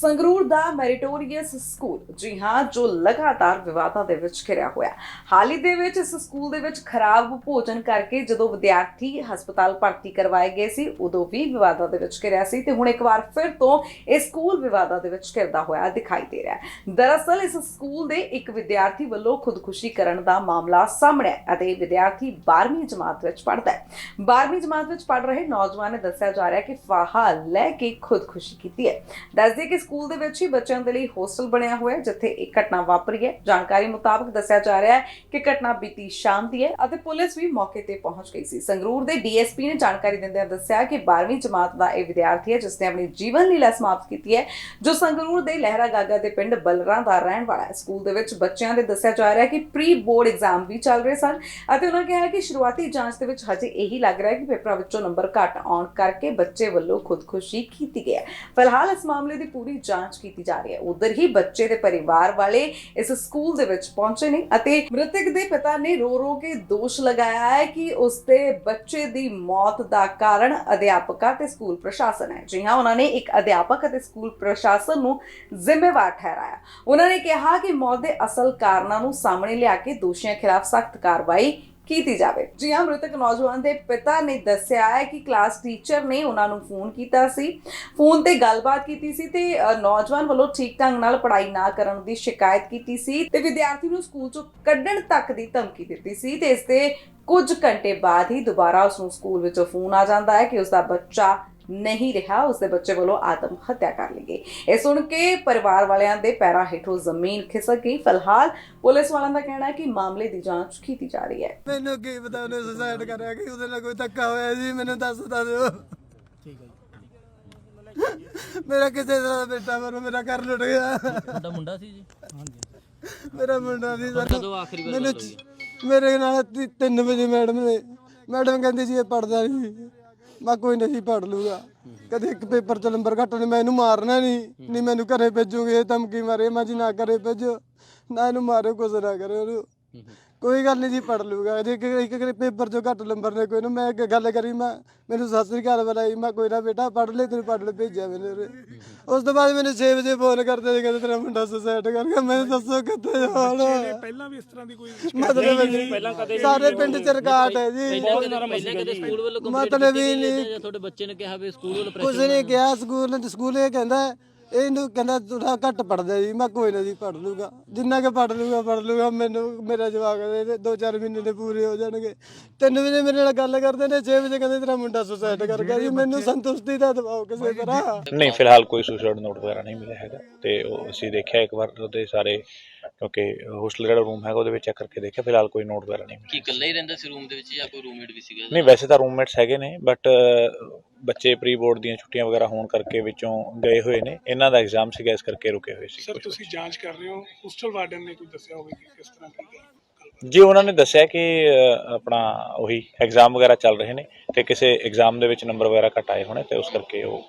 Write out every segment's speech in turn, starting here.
ਸੰਗਰੂਰ ਦਾ meritorious school. ਜੀ ਹਾਂ, ਜੋ ਲਗਾਤਾਰ ਵਿਵਾਦਾਂ ਦੇ ਵਿੱਚ ਘਿਰਿਆ ਹੋਇਆ ਹਾਲ ਹੀ ਦੇ ਵਿੱਚ ਇਸ ਸਕੂਲ ਦੇ ਵਿੱਚ ਖਰਾਬ ਭੋਜਨ ਕਰਕੇ ਜਦੋਂ ਵਿਦਿਆਰਥੀ ਹਸਪਤਾਲ ਭਰਤੀ ਕਰਵਾਏ ਗਏ ਸੀ, ਉਦੋਂ ਵੀ ਵਿਵਾਦਾਂ ਦੇ ਵਿੱਚ ਘਿਰਿਆ ਸੀ ਤੇ ਹੁਣ ਇੱਕ ਵਾਰ ਫਿਰ ਤੋਂ ਇਹ ਸਕੂਲ ਵਿਵਾਦਾਂ ਦੇ ਵਿੱਚ ਘਿਰਦਾ ਹੋਇਆ ਦਿਖਾਈ ਦੇ ਰਿਹਾ ਹੈ। ਦਰਅਸਲ, ਇਸ ਸਕੂਲ ਦੇ ਇੱਕ ਵਿਦਿਆਰਥੀ ਵੱਲੋਂ ਖੁਦਕੁਸ਼ੀ ਕਰਨ ਦਾ ਮਾਮਲਾ ਸਾਹਮਣੇ ਹੈ ਅਤੇ ਇਹ ਵਿਦਿਆਰਥੀ 12ਵੀਂ ਜਮਾਤ ਵਿੱਚ ਪੜ੍ਹਦਾ ਹੈ। 12ਵੀਂ ਜਮਾਤ ਵਿੱਚ ਪੜ੍ਹ ਰਹੇ ਨੌਜਵਾਨ ਨੇ ਦੱਸਿਆ ਜਾ ਰਿਹਾ ਹੈ ਕਿ ਫਾਹਾ ਲੈ ਕੇ ਖੁਦਕੁਸ਼ੀ ਕੀਤੀ ਹੈ। ਦੱਸਦੇ ਕਿ ਸਕੂਲ ਦੇ ਵਿੱਚ ਹੀ ਬੱਚਿਆਂ ਦੇ ਲਈ ਹੋਸਟਲ ਬਣਿਆ ਹੋਇਆ ਹੈ, ਜਿੱਥੇ ਇਹ ਘਟਨਾ ਵਾਪਰੀ ਹੈ। ਜਾਣਕਾਰੀ ਮੁਤਾਬਕ ਦੱਸਿਆ ਜਾ ਰਿਹਾ ਹੈ ਕਿ ਘਟਨਾ ਬੀਤੀ ਸ਼ਾਮ ਦੀ ਹੈ ਅਤੇ ਪੁਲਿਸ ਵੀ ਮੌਕੇ ਤੇ ਪਹੁੰਚ ਗਈ ਸੀ। ਸੰਗਰੂਰ ਦੇ ਡੀਐਸਪੀ ਨੇ ਜਾਣਕਾਰੀ ਦਿੰਦਿਆਂ ਦੱਸਿਆ ਕਿ 12ਵੀਂ ਜਮਾਤ ਦਾ ਇਹ ਵਿਦਿਆਰਥੀ ਹੈ ਜਿਸ ਨੇ ਆਪਣੀ ਜੀਵਨ ਲੀਲਾ ਸਮਾਪਤ ਕੀਤੀ ਹੈ, ਜੋ ਸੰਗਰੂਰ ਦੇ ਲਹਿਰਾ ਗਾਗਾ ਦੇ ਪਿੰਡ ਬਲਰਾਂ ਦਾ ਰਹਿਣ ਵਾਲਾ ਹੈ। ਸਕੂਲ ਦੇ ਵਿੱਚ ਬੱਚਿਆਂ ਦੇ ਦੱਸਿਆ ਜਾ ਰਿਹਾ ਹੈ ਕਿ ਪ੍ਰੀ ਬੋਰਡ ਐਗਜ਼ਾਮ ਵੀ ਚੱਲ ਰਹੇ ਸਨ ਅਤੇ ਉਹਨਾਂ ਕਿਹਾ ਕਿ ਸ਼ੁਰੂਆਤੀ ਜਾਂਚ ਦੇ ਵਿੱਚ ਹਜੇ ਇਹੀ ਲੱਗ ਰਿਹਾ ਹੈ ਕਿ ਪੇਪਰਾਂ ਵਿੱਚੋਂ ਨੰਬਰ ਘੱਟ ਆਉਣ ਕਰਕੇ ਬੱਚੇ ਵੱਲੋਂ ਖੁਦਕੁਸ਼ੀ ਕੀਤੀ ਗਈ ਹੈ। ਫਿਲਹਾਲ ਇਸ ਮਾਮਲੇ ਦੀ ਪੂਰੀ ਜਾਂਚ ਕੀਤੀ ਜਾ ਰਹੀ ਹੈ। ਉਧਰ ਹੀ ਬੱਚੇ ਦੇ ਪਰਿਵਾਰ ਵਾਲੇ ਇਸ ਸਕੂਲ ਦੇ ਵਿੱਚ ਪਹੁੰਚੇ ਨੇ ਅਤੇ ਮ੍ਰਿਤਕ ਦੇ ਪਿਤਾ ਨੇ ਰੋ ਰੋ ਕੇ ਦੋਸ਼ ਲਗਾਇਆ ਹੈ ਕਿ ਉਸ ਦੇ ਬੱਚੇ ਦੀ ਮੌਤ ਦਾ ਕਾਰਨ ਅਧਿਆਪਕਾਂ ਤੇ ਸਕੂਲ ਪ੍ਰਸ਼ਾਸਨ ਹੈ। ਜੀ ਹਾਂ, ਉਹਨਾਂ ਨੇ ਇੱਕ ਅਧਿਆਪਕ ਅਤੇ ਸਕੂਲ ਪ੍ਰਸ਼ਾਸਨ ਨੂੰ ਜ਼ਿੰਮੇਵਾਰ ਠਹਿਰਾਇਆ। ਉਹਨਾਂ ਨੇ ਕਿਹਾ ਕਿ ਮੌਤ ਦੇ ਅਸਲ ਕਾਰਨਾਂ ਨੂੰ ਸਾਹਮਣੇ ਲਿਆ ਕੇ ਦੋਸ਼ੀਆਂ ਖਿਲਾਫ ਸਖਤ ਕਾਰਵਾਈ ਕੀਤੀ ਜਾਵੇ। ਜੀ ਹਾਂ, ਮ੍ਰਿਤਕ ਨੌਜਵਾਨ ਦੇ ਪਿਤਾ ਨੇ ਦੱਸਿਆ ਹੈ ਕਿ ਕਲਾਸ ਟੀਚਰ ਨੇ ਉਹਨਾਂ ਨੂੰ ਫੋਨ ਕੀਤਾ ਸੀ। ਫੋਨ ਤੇ ਗੱਲਬਾਤ ਕੀਤੀ ਸੀ ਤੇ ਨੌਜਵਾਨ ਵੱਲੋਂ ਠੀਕ ਢੰਗ ਨਾਲ ਪੜ੍ਹਾਈ ਨਾ ਕਰਨ ਦੀ ਸ਼ਿਕਾਇਤ ਕੀਤੀ ਸੀ ਤੇ ਵਿਦਿਆਰਥੀ ਨੂੰ ਸਕੂਲ ਚੋਂ ਕੱਢਣ ਤੱਕ ਦੀ ਧਮਕੀ ਦਿੱਤੀ ਸੀ ਤੇ ਇਸ ਦੇ ਕੁਝ ਘੰਟੇ ਬਾਅਦ ਹੀ ਦੁਬਾਰਾ ਉਸ ਨੂੰ ਸਕੂਲ ਵਿੱਚੋਂ ਫੋਨ ਆ ਜਾਂਦਾ ਹੈ ਕਿ ਉਸ ਦਾ ਬੱਚਾ ਨਹੀਂ ਰਿਹਾ ਉਸ ਦੇ ਬੱਚੇ ਵੱਲੋਂ ਆਤਮ ਹੱਤਿਆ ਕਰ ਲਈ ਗਈ। ਇਹ ਸੁਣ ਕੇ ਪਰਿਵਾਰ ਵਾਲਿਆਂ ਦੇ ਪੈਰਾਂ ਹੇਠੋਂ ਜ਼ਮੀਨ ਖਿਸਕ ਗਈ। ਫਿਲਹਾਲ ਪੁਲਿਸ ਵਾਲਿਆਂ ਦਾ ਕਹਿਣਾ ਹੈ ਕਿ ਮਾਮਲੇ ਦੀ ਜਾਂਚ ਕੀਤੀ ਜਾ ਰਹੀ ਹੈ। ਮੈਨੂੰ ਕੀ ਪਤਾ ਉਹਨੇ ਸੁਸਾਇਡ ਕਰਿਆ ਕਿ ਉਹਦੇ ਨਾਲ ਕੋਈ ਧੱਕਾ ਹੋਇਆ ਜੀ ਮੈਨੂੰ ਦੱਸ ਦਿਓ। ਠੀਕ ਹੈ ਜੀ। ਮੇਰਾ ਕਿਸੇ ਤਰ੍ਹਾਂ ਦਾ ਬੇਟਾ ਮਰ ਮੇਰਾ ਘਰ ਲੁੱਟ ਗਿਆ। ਤੁਹਾਡਾ ਮੁੰਡਾ ਸੀ ਜੀ? ਮੇਰਾ ਮੁੰਡਾ ਸੀ ਸਰ। ਕਦੋਂ ਆਖਰੀ ਵਾਰ ਮੈਨੂੰ ਮੇਰੇ ਨਾਲ 3 ਵਜੇ ਮੈਡਮ ਨੇ ਮੈਡਮ ਕਹਿੰਦੀ ਸੀ ਇਹ ਪੜਦਾ ਨਹੀਂ। ਮੈਂ ਕੋਈ ਨਹੀਂ ਪੜ ਲੂਗਾ। ਕਦੇ ਇੱਕ ਪੇਪਰ ਚ ਨੰਬਰ ਘੱਟ ਨੇ, ਮੈਂ ਇਹਨੂੰ ਮਾਰਨਾ ਨਹੀਂ। ਨਹੀਂ ਮੈਨੂੰ ਘਰੇ ਭੇਜੂਗੇ ਧਮਕੀ ਮਾਰੇ, ਮੈਂ ਜੀ ਨਾ ਘਰੇ ਭੇਜੋ। ਨਾ ਇਹਨੂੰ ਮਾਰਿਓ ਕੁਛ ਨਾ ਕਰਿਓ ਉਹਨੂੰ ਕੋਈ ਗੱਲ ਨਹੀਂ ਜੀ ਪੜ ਲੂਗਾ ਇਹਦੇ ਇੱਕ ਇੱਕ ਇੱਕ ਪੇਪਰ ਚੋਂ ਘੱਟ ਨੰਬਰ ਨੇ ਕੋਈ ਨੂੰ ਮੈਂ ਇੱਕ ਗੱਲ ਕਰੀ ਮੈਂ ਮੈਨੂੰ ਸਤਿ ਸ੍ਰੀ ਅਕਾਲ ਬੁਲਾਈ ਮੈਂ ਕੋਈ ਨਾ ਬੇਟਾ ਪੜ ਲੈ ਤੈਨੂੰ ਪੜ ਲੈ ਭੇਜਿਆ ਮੈਨੂੰ ਉਰੇ। ਉਸ ਤੋਂ ਬਾਅਦ ਮੈਨੂੰ 6 ਵਜੇ ਫੋਨ ਕਰਦੇ ਸੀ ਕਹਿੰਦੇ ਤੇਰਾ ਮੁੰਡਾ ਸੁਸਾਇਡ ਕਰ ਗਿਆ। ਮੈਂ ਦੱਸੋ ਕਿੱਥੇ ਜਾਣਾ ਪਹਿਲਾਂ ਵੀ ਇਸ ਤਰ੍ਹਾਂ ਦੀ ਕੋਈ ਮਤਲਬ ਪਹਿਲਾਂ ਕਦੇ ਸਾਰੇ ਪਿੰਡ ਚ ਰਿਕਾਰਡ ਹੈ ਜੀ। ਪਹਿਲਾਂ ਕਦੇ ਸਕੂਲ ਵੱਲੋਂ ਕੰਪਲੇਂਟ ਮਤਲਬ ਕੀਤੀ ਹੀ ਗਈ ਹੈ ਨਹੀਂ। ਜਾਂ ਤੁਹਾਡੇ ਬੱਚੇ ਨੇ ਕਿਹਾ ਵੀ ਸਕੂਲ ਵੱਲੋਂ ਕੁਝ ਪ੍ਰੈਸ਼ਰ ਨਹੀਂ ਕਿਹਾ ਸਕੂਲ ਨੇ ਸਕੂਲ ਇਹ ਕਹਿੰਦਾ ਇਹਨੂੰ ਕਹਿੰਦਾ ਥੋੜਾ ਘੱਟ ਪੜਦਾ ਜੀ ਮੈਂ ਕੋਈ ਨਾ ਜੀ ਪੜ ਲੂਗਾ। ਜਿੰਨਾ ਕਿ ਪੜ ਲੂਗਾ ਪੜ ਲੂਗਾ ਮੈਨੂੰ ਮੇਰਾ ਜਵਾਬ ਦੇ ਦੋ ਚਾਰ ਮਹੀਨੇ ਦੇ ਪੂਰੇ ਹੋ ਜਾਣਗੇ। ਤਿੰਨ ਵਜੇ ਮੇਰੇ ਨਾਲ ਗੱਲ ਕਰਦੇ ਨੇ 6 ਵਜੇ ਕਹਿੰਦੇ ਤੇਰਾ ਮੁੰਡਾ ਸੁਸਾਇਡ ਕਰ ਗਿਆ ਜੀ ਮੈਨੂੰ ਸੰਤੁਸ਼ਟੀ ਦਾ ਦਬਾਓ ਕਿਸੇ ਤਰ੍ਹਾਂ। ਨਹੀਂ ਫਿਲਹਾਲ ਕੋਈ ਸੁਸਾਈਡ ਨੋਟ ਵਗੈਰਾ ਨਹੀਂ ਮਿਲਿਆ ਹੈਗਾ। ਤੇ ਉਹ ਅਸੀਂ ਦੇਖਿਆ ਇੱਕ ਵਾਰ ਉਹਦੇ ਸਾਰੇ ਕਿਉਂਕਿ ਹੋਸਟਲ ਜਿਹੜਾ ਰੂਮ ਹੈਗਾ ਉਹਦੇ ਵਿੱਚ ਚੈੱਕ ਕਰਕੇ ਦੇਖਿਆ ਫਿਲਹਾਲ ਕੋਈ ਨੋਟ ਵਗੈਰਾ ਨਹੀਂ ਮਿਲਿਆ। ਕੀ ਇਕੱਲਾ ਹੀ ਰਹਿੰਦਾ ਸੀ ਰੂਮ ਦੇ ਵਿੱਚ ਜਾਂ ਕੋਈ ਰੂਮਮੇਟ ਵੀ ਸੀਗਾ? ਨਹੀਂ ਵੈਸੇ ਤਾਂ ਰੂਮਮੇਟਸ ਹੈਗੇ ਨੇ ਬਟ ਬੱਚੇ ਪ੍ਰੀ ਬੋਰਡ ਦੀਆਂ ਛੁੱਟੀਆਂ ਵਗੈਰਾ ਹੋਣ ਕਰਕੇ ਵਿੱਚੋਂ ਗਏ ਹੋਏ ਨੇ। ਇਹਨਾਂ ਦਾ ਐਗਜ਼ਾਮ ਸੀਗਾ ਇਸ ਕਰਕੇ ਰੁਕੇ ਹੋਏ ਸੀ। ਸਰ ਤੁਸੀਂ ਜਾਂਚ ਕਰ ਰਹੇ ਹੋ। ਹੋਸਟਲ ਵਾਰਡਨ ਨੇ ਕੋਈ ਦੱਸਿਆ ਹੋਵੇ ਕਿ ਕਿਸ ਤਰ੍ਹਾਂ ਕੀ ਜੀ ਉਹਨਾਂ ਨੇ ਦੱਸਿਆ ਕਿ ਆਪਣਾ ਉਹੀ ਐਗਜ਼ਾਮ ਵਗੈਰਾ ਚੱਲ ਰਹੇ ਨੇ ਤੇ ਕਿਸੇ ਐਗਜ਼ਾਮ ਦੇ ਵਿੱਚ ਨੰਬਰ ਵਗੈਰਾ ਘੱਟ ਆਏ ਹੋਣੇ ਤੇ ਉਸ ਕਰਕੇ ਉਹ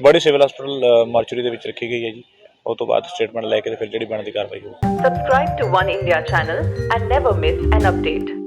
ਬੜੀ ਸਿਵਲ ਹਸਪੀਟਲ ਮਾਰਚਰੀ ਦੇ ਵਿੱਚ ਰੱਖੀ ਗਈ ਹੈ ਜੀ। ਉਹ ਤੋਂ ਬਾਅਦ ਸਟੇਟਮੈਂਟ ਲੈ ਕੇ ਤੇ ਫਿਰ ਜਿਹੜੀ ਬਣਦੀ ਕਾਰਵਾਈ ਹੋਊ। Subscribe to One India channel and never miss an update.